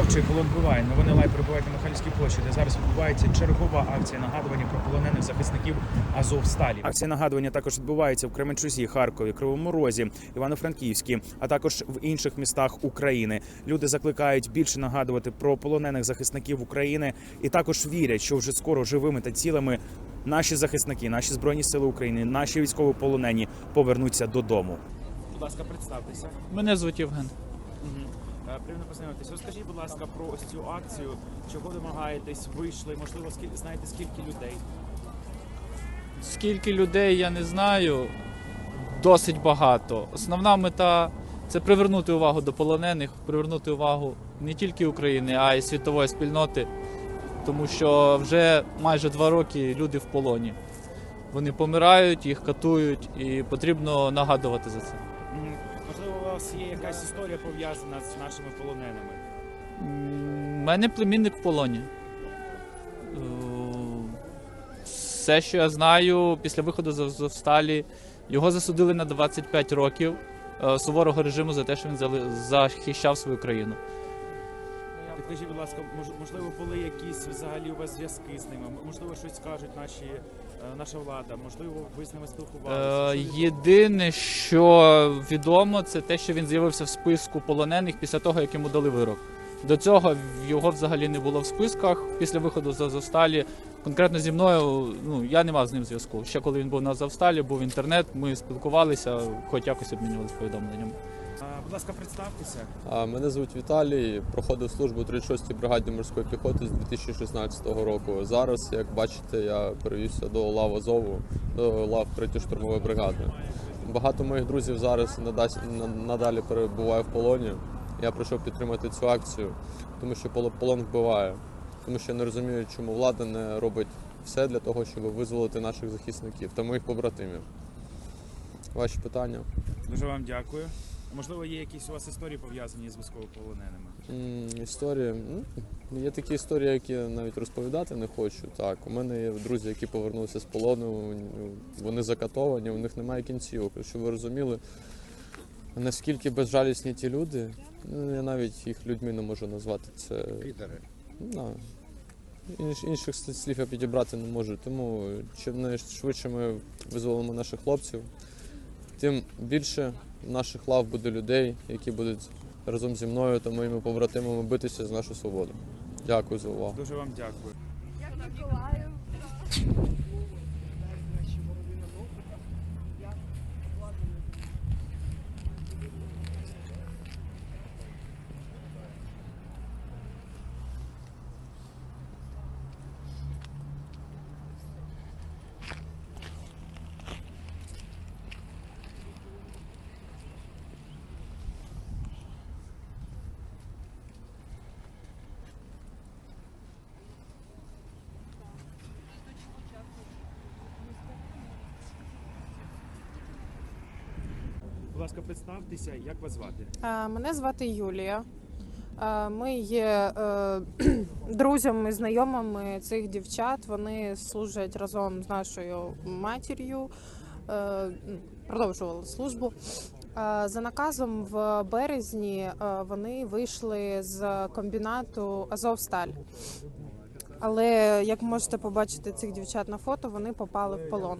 мовчи, полон буває. Новини лайв прибувають на Михайлівській площі, де зараз відбувається чергова акція нагадування про полонених захисників Азовсталі. Акція нагадування також відбувається в Кременчузі, Харкові, Кривому Розі, Івано-Франківській, а також в інших містах України. Люди закликають більше нагадувати про полонених захисників України і також вірять, що вже скоро живими та цілими наші захисники, наші збройні сили України, наші військовополонені повернуться додому. Будь ласка, представтеся. Мене звуть Євген. Е, Приємно познайомитися. Розкажіть, будь ласка, про ось цю акцію. Чого домагаєтесь? Вийшли? Можливо, скільки знаєте скільки людей? Скільки людей я не знаю, досить багато. Основна мета це привернути увагу до полонених, привернути увагу не тільки України, а й світової спільноти, тому що вже майже два роки люди в полоні. Вони помирають, їх катують, і потрібно нагадувати за це. Можливо, у вас є якась історія пов'язана з нашими полоненими. У мене племінник в полоні. Е, Все, що я знаю, після виходу з Азовсталі, його засудили на 25 років е, суворого режиму за те, що він захищав свою країну. Підкажіть, будь ласка, можливо, були якісь взагалі у вас зв'язки з ними? Можливо, щось скажуть наші, е, наша влада, можливо, ви з ними спілкувалися? Е, Єдине, що відомо, це те, що він з'явився в списку полонених після того, як йому дали вирок. До цього його взагалі не було в списках. Після виходу з Азовсталі, конкретно зі мною, ну я не мав з ним зв'язку. Ще коли він був на Азовсталі, був інтернет, ми спілкувалися, хоч якось обмінювалися повідомленнями. Будь ласка, представтеся. Мене звуть Віталій, проходив службу у 36-й бригаді морської піхоти з 2016 року. Зараз, як бачите, я перевівся до лав Азову, до лав 3-ї штурмової бригади. Багато моїх друзів зараз надалі перебуває в полоні. Я прийшов підтримати цю акцію, тому що полон вбиває. Тому що я не розумію, чому влада не робить все для того, щоб визволити наших захисників та моїх побратимів. Ваші питання? Дуже вам дякую. Можливо, є якісь у вас історії пов'язані з військовополоненими? М, Історії. Ну, Є такі історії, які я навіть розповідати не хочу. Так, у мене є друзі, які повернулися з полону, ну, вони закатовані, у них немає кінцівок. Щоб ви розуміли, наскільки безжалісні ті люди, ну я навіть їх людьми не можу назвати. Це ну, інш- інших слів я підібрати не можу. Тому чим найшвидше ми визволимо наших хлопців, тим більше наших лав буде людей, які будуть разом зі мною та моїми побратимами битися за нашу свободу. Дякую за увагу. Дуже вам дякую. Будь ласка, представтеся, як вас звати? Мене звати Юлія. Ми є е, друзями, знайомими цих дівчат. Вони служать разом з нашою матір'ю, е, продовжували службу. За наказом в березні е, вони вийшли з комбінату Азовсталь. Але як можете побачити цих дівчат на фото, вони попали в полон.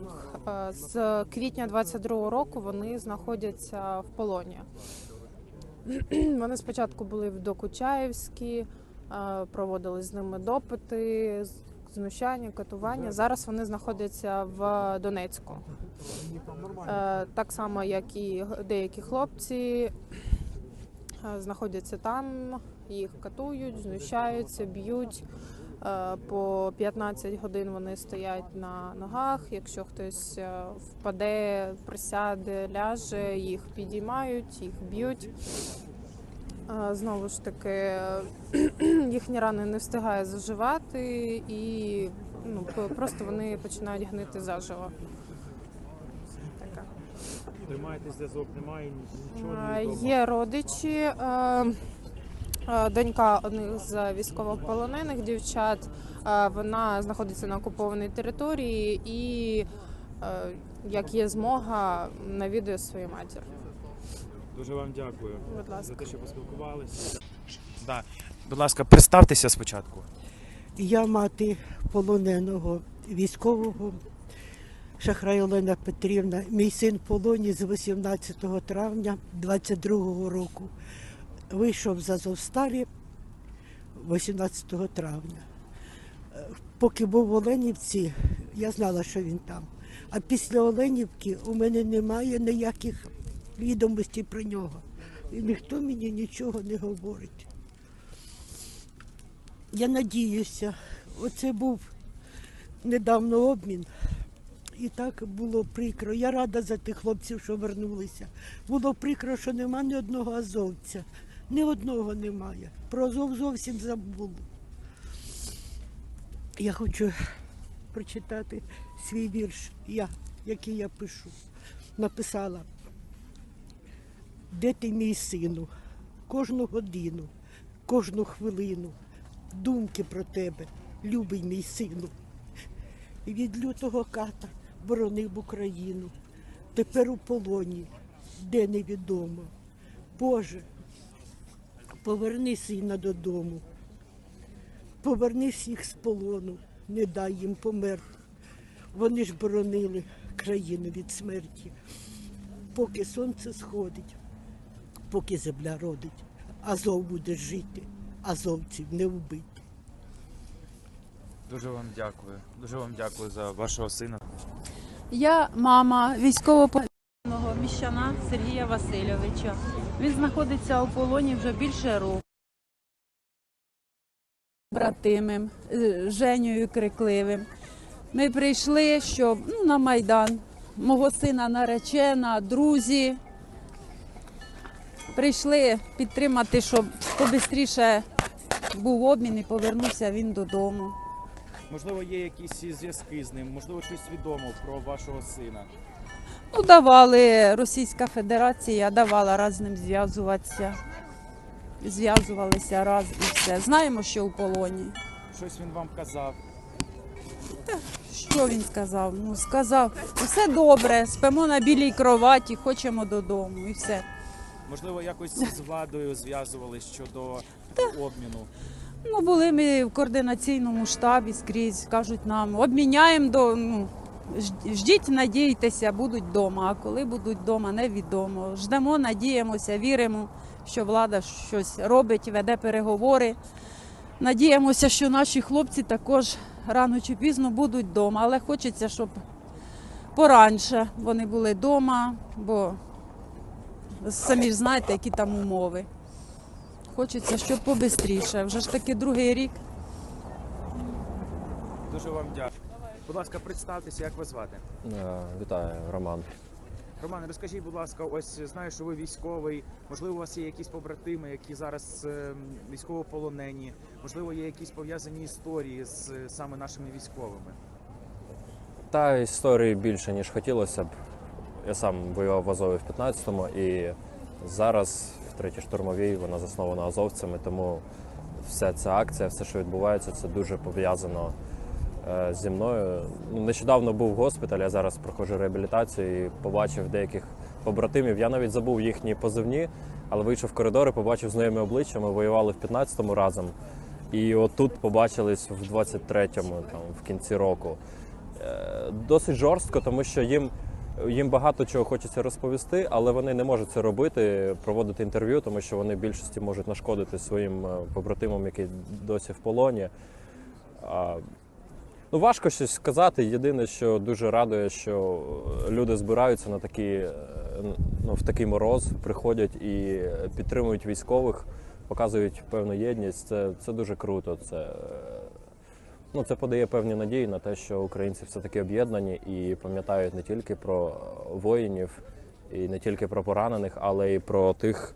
Е, З квітня 22-го року вони знаходяться в полоні. Вони спочатку були в Докучаєвській, е, проводили з ними допити, знущання, катування. Зараз вони знаходяться в Донецьку. Е, Так само, як і деякі хлопці знаходяться там, їх катують, знущаються, б'ють. Е, По 15 годин вони стоять на ногах. Якщо хтось е, впаде, присяде, ляже, їх підіймають, їх б'ють. Е, Знову ж таки, їхні рани не встигає заживати, і ну, просто вони починають гнити заживо. Така. Тримаєтесь зв'язок, немає нічого. Є родичі. Е, Донька одних з військовополонених дівчат. е, Вона знаходиться на окупованій території і, е, як є змога, навідує свою матір. Дуже вам дякую Будь за те, що поспілкувалися. Да. Будь ласка, представтеся спочатку. Я мати полоненого військового Шахрай Олена Петрівна. Мій син в полоні з 18 травня 22 року. Вийшов з Азовсталі 18 травня. Поки був в Оленівці, я знала, що він там. А після Оленівки у мене немає ніяких відомостей про нього. І ніхто мені нічого не говорить. Я надіюся, оце був недавно обмін. І так було прикро. Я рада за тих хлопців, що вернулися. Було прикро, що нема ні одного азовця. Ні одного немає. Про Азов зовсім забули. Я хочу прочитати свій вірш, я, який я пишу. Написала. Де ти, мій сину? Кожну годину, кожну хвилину думки про тебе, любий мій сину. Від лютого ката боронив Україну. Тепер у полоні, де невідомо. Боже, поверни сина додому. Поверни всіх з полону, не дай їм померти. Вони ж боронили країну від смерті. Поки сонце сходить, поки земля родить, Азов буде жити, азовців не вбити. Дуже вам дякую. Дуже вам дякую за вашого сина. Я мама військовополоненого міщана Сергія Васильовича. Він знаходиться у полоні вже більше року. Братимим е, Женєю Крикливим. Ми прийшли, щоб ну, на Майдан. Мого сина наречена, друзі. Прийшли підтримати, щоб побистріше був обмін і повернувся він додому. Можливо, є якісь зв'язки з ним, можливо, щось відомо про вашого сина. Ну, давали Російська Федерація, давала раз з ним зв'язуватися. Зв'язувалися раз і все. Знаємо, що у полоні. Щось він вам казав. Що він сказав? Ну, сказав, все добре, спимо на білій кроваті, хочемо додому і все. Можливо, якось з владою зв'язувались щодо обміну. Ну, були ми в координаційному штабі скрізь, кажуть нам, обміняємо до. Ну, ждіть, надійтеся, будуть вдома. А коли будуть вдома, невідомо. Ждемо, надіємося, віримо, що влада щось робить, веде переговори. Надіємося, що наші хлопці також рано чи пізно будуть вдома, але хочеться, щоб пораньше вони були вдома, бо самі ж знаєте, які там умови. Хочеться, щоб побистріше. Вже ж таки другий рік. Дуже вам дякую. Будь ласка, представтеся, як вас звати. Е, Вітаю, Роман. Роман, розкажіть, будь ласка, ось знаю, що ви військовий. Можливо, у вас є якісь побратими, які зараз е, військовополонені. Можливо, є якісь пов'язані історії з е, саме нашими військовими. Та історії більше, ніж хотілося б. Я сам воював в Азові в 15-му і зараз в третій штурмовій вона заснована азовцями, тому вся ця акція, все, що відбувається, це дуже пов'язано зі мною. Ну, нещодавно був в госпіталі, я зараз проходжу реабілітацію і побачив деяких побратимів. Я навіть забув їхні позивні, але вийшов в коридор і побачив знайомі обличчя. Ми воювали в 15-му разом. І отут побачились в 23-му, там, в кінці року. Е, Досить жорстко, тому що їм, їм багато чого хочеться розповісти, але вони не можуть це робити, проводити інтерв'ю, тому що вони в більшості можуть нашкодити своїм е, побратимам, які досі в полоні. Ну, важко щось сказати. Єдине, що дуже радує, що люди збираються на такі, е, ну, в такий мороз, приходять і підтримують військових, показують певну єдність. Це, це дуже круто. Це, е, ну, це подає певні надії на те, що українці все-таки об'єднані і пам'ятають не тільки про воїнів, і не тільки про поранених, але й про тих,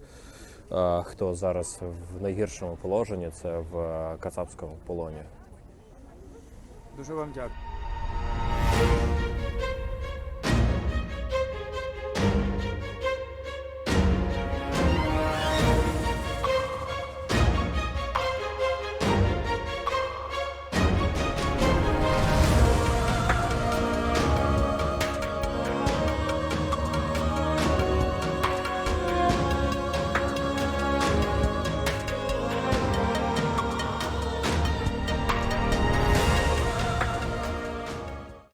е, хто зараз в найгіршому положенні, це в е, кацапському полоні. Дуже вам дякую.